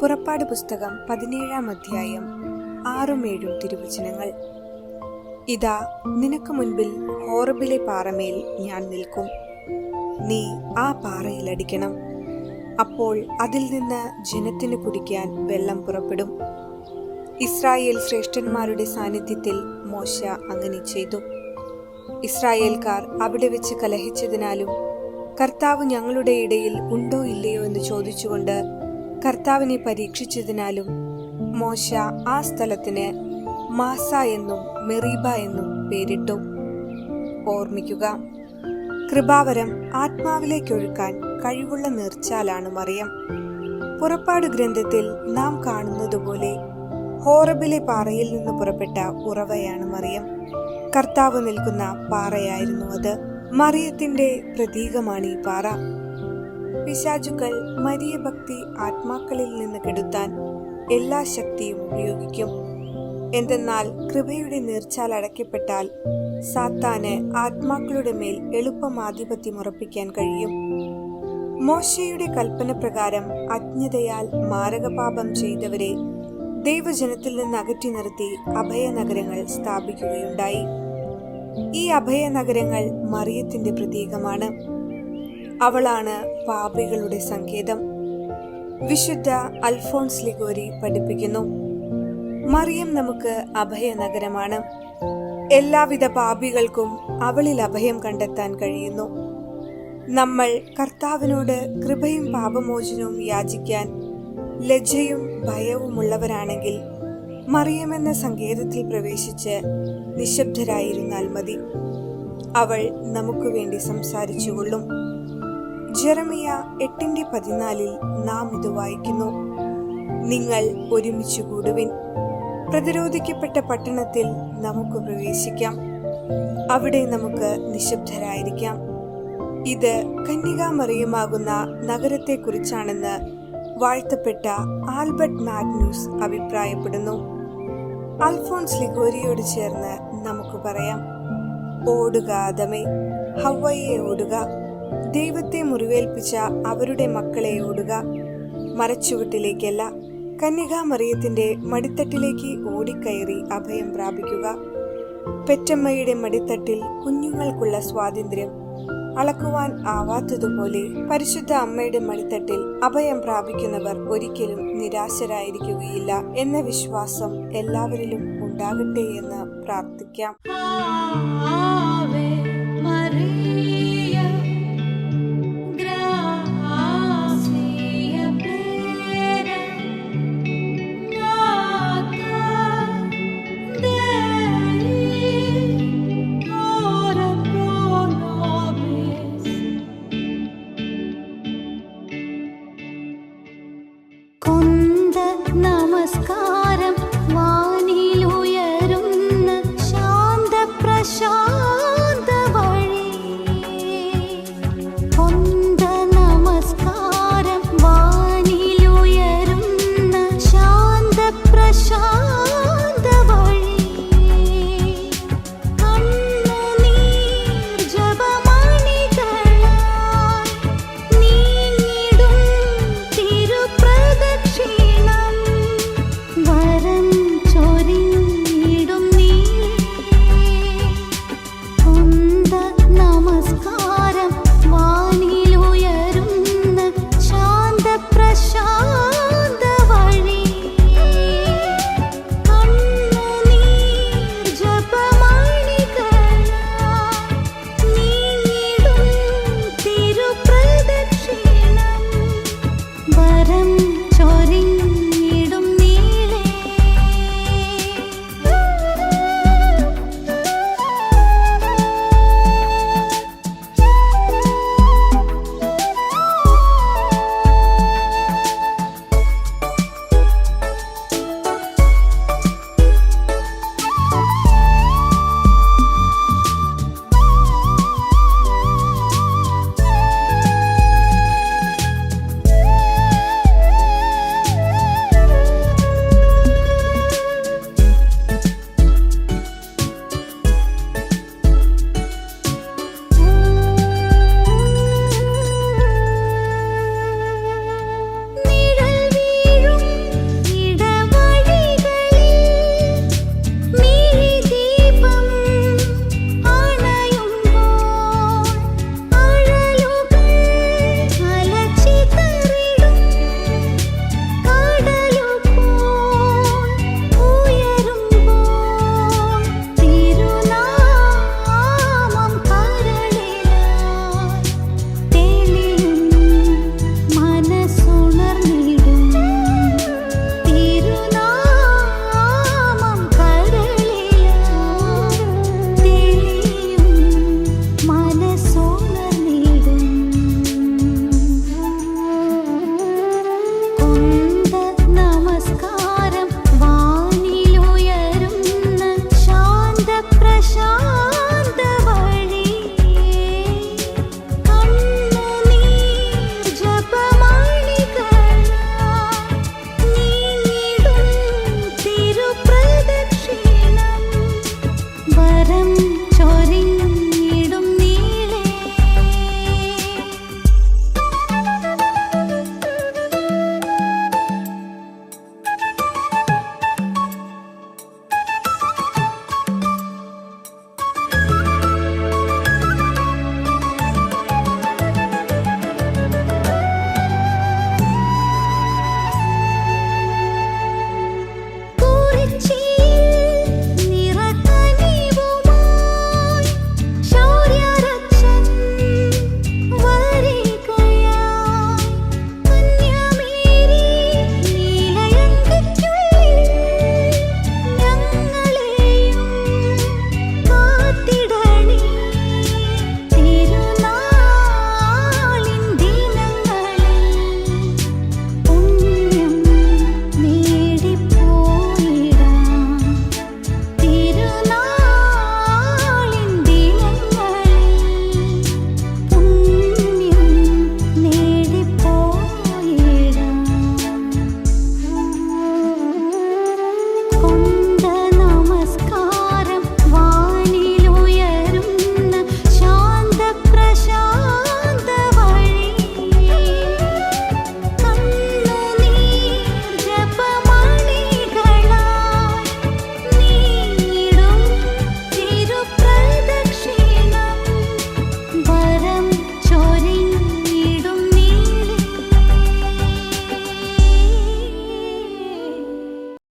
പുറപ്പാട് പുസ്തകം പതിനേഴാം അധ്യായം ആറും ഏഴും തിരുവചനങ്ങൾ. ഇതാ നിനക്ക് മുൻപിൽ ഹോറബിലെ പാറമേൽ ഞാൻ നിൽക്കും. നീ ആ പാറയിലടിക്കണം അപ്പോൾ അതിൽ നിന്ന് ജനത്തിന് കുടിക്കാൻ വെള്ളം പുറപ്പെടും. ഇസ്രായേൽ ശ്രേഷ്ഠന്മാരുടെ സാന്നിധ്യത്തിൽ മോശ അങ്ങനെ ചെയ്തു. ഇസ്രായേൽക്കാർ അവിടെ വെച്ച് കലഹിച്ചതിനാലും കർത്താവ് ഞങ്ങളുടെ ഇടയിൽ ഉണ്ടോ ഇല്ലയോ എന്ന് ചോദിച്ചുകൊണ്ട് കർത്താവിനെ പരീക്ഷിച്ചതിനാലും മോശ ആ സ്ഥലത്തിന് മാസ എന്നും മെറീബ എന്നും പേരിട്ടു. ഓർമ്മിക്കുക കൃപാവരം ആത്മാവിലേക്കൊഴുക്കാൻ കഴിവുള്ള നീർച്ചാലാണ് മറിയം. പുറപ്പാട് ഗ്രന്ഥത്തിൽ നാം കാണുന്നതുപോലെ ഹോറബിലെ പാറയിൽ നിന്ന് പുറപ്പെട്ട ഉറവയാണ് മറിയം. കർത്താവ് നിൽക്കുന്ന പാറയായിരുന്നു അത്. മറിയത്തിന്റെ പ്രതീകമാണ് ഈ പാറ. പിശാചുക്കൾ മരിയ ഭക്തി ആത്മാക്കളിൽ നിന്ന് കെടുത്താൻ എല്ലാ ശക്തിയും ഉപയോഗിക്കും. എന്തെന്നാൽ കൃപയുടെ നീർച്ചാൽ അടയ്ക്കപ്പെട്ടാൽ സാത്താന് ആത്മാക്കളുടെ മേൽ എളുപ്പം ആധിപത്യം ഉറപ്പിക്കാൻ കഴിയും. മോശയുടെ കൽപ്പന പ്രകാരം അജ്ഞതയാൽ മാരകപാപം ചെയ്തവരെ ദൈവജനത്തിൽ നിന്ന് അകറ്റി നിർത്തി അഭയനഗരങ്ങൾ സ്ഥാപിക്കുകയുണ്ടായി. ഈ അഭയനഗരങ്ങൾ മറിയത്തിന്റെ പ്രതീകമാണ്. അവളാണ് പാപികളുടെ സങ്കേതം വിശുദ്ധ അൽഫോൺസ് ലിഗോരി പഠിപ്പിക്കുന്നു. മറിയം നമുക്ക് അഭയനഗരമാണ്. എല്ലാവിധ പാപികൾക്കും അവളിൽ അഭയം കണ്ടെത്താൻ കഴിയുന്നു. നമ്മൾ കർത്താവിനോട് കൃപയും പാപമോചനവും യാചിക്കാൻ ലജ്ജയും ഭയവുമുള്ളവരാണെങ്കിൽ മറിയമെന്ന സങ്കേതത്തിൽ പ്രവേശിച്ച് നിശബ്ദരായിരുന്നാൽ മതി. അവൾ നമുക്ക് വേണ്ടി സംസാരിച്ചുകൊള്ളും. ജെറമിയ എട്ടിന്റെ പതിനാലിൽ നാം ഇത് വായിക്കുന്നു. നിങ്ങൾ ഒരുമിച്ച് കൂടുവിൻ. പ്രതിരോധിക്കപ്പെട്ട പട്ടണത്തിൽ നമുക്ക് പ്രവേശിക്കാം. അവിടെ നമുക്ക് നിശബ്ദരായിരിക്കാം. ഇത് കന്യകാമറിയമാകുന്ന നഗരത്തെക്കുറിച്ചാണെന്ന് വാഴ്ത്തപ്പെട്ട ആൽബർട്ട് മാഗ്നൂസ് അഭിപ്രായപ്പെടുന്നു. അൽഫോൺസ് ലിഗോരിയോട് ചേർന്ന് നമുക്ക് പറയാം. ഓടുക അതമേ ഹവയെ ഓടുക. ദൈവത്തെ മുറിവേൽപ്പിച്ച അവരുടെ മക്കളെ ഓടുക. മരച്ചുവട്ടിലേക്കല്ല കന്യകാമറിയത്തിന്റെ മടിത്തട്ടിലേക്ക് ഓടിക്കയറി അഭയം പ്രാപിക്കുക. പെറ്റമ്മയുടെ മടിത്തട്ടിൽ കുഞ്ഞുങ്ങൾക്കുള്ള സ്വാതന്ത്ര്യം. അളക്കുവാൻ ആവാത്തതുപോലെ പരിശുദ്ധ അമ്മയുടെ മടിത്തട്ടിൽ അഭയം പ്രാപിക്കുന്നവർ ഒരിക്കലും നിരാശരായിരിക്കുകയില്ല എന്ന വിശ്വാസം എല്ലാവരിലും ഉണ്ടാകട്ടെ എന്ന് പ്രാർത്ഥിക്കാം.